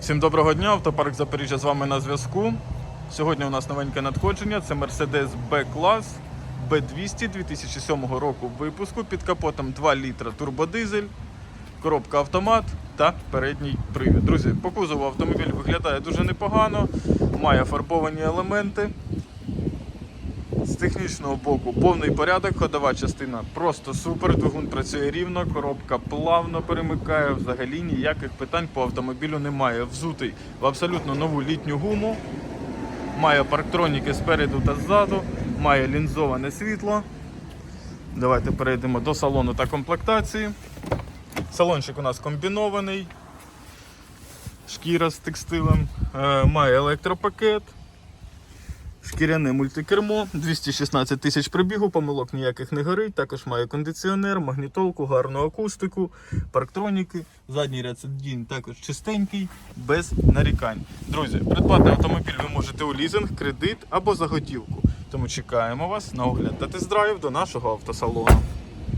Всім доброго дня, автопарк Запоріжжя з вами на зв'язку. Сьогодні у нас новеньке надходження. Це Mercedes B-клас B200 2007 року випуску під капотом 2 літра турбодизель, коробка автомат та передній привід. Друзі, по кузову автомобіль виглядає дуже непогано, має фарбовані елементи. Технічного боку повний порядок, ходова частина просто супер. Двигун працює рівно, коробка плавно перемикає. Взагалі ніяких питань по автомобілю немає. Взутий в абсолютно нову літню гуму. Має парктроніки спереду та ззаду, має лінзоване світло. Давайте перейдемо до салону та комплектації. Салончик у нас комбінований, шкіра з текстилем, Е, має електропакет. Шкіряне мультикермо, 216 тисяч пробігу, помилок ніяких не горить. Також має кондиціонер, магнітолку, гарну акустику, парктроніки. Задній ряд сидінь також чистенький, без нарікань. Друзі, придбати автомобіль ви можете у лізинг, кредит або за готівку. Тому чекаємо вас на огляд та тест-драйв до нашого автосалону.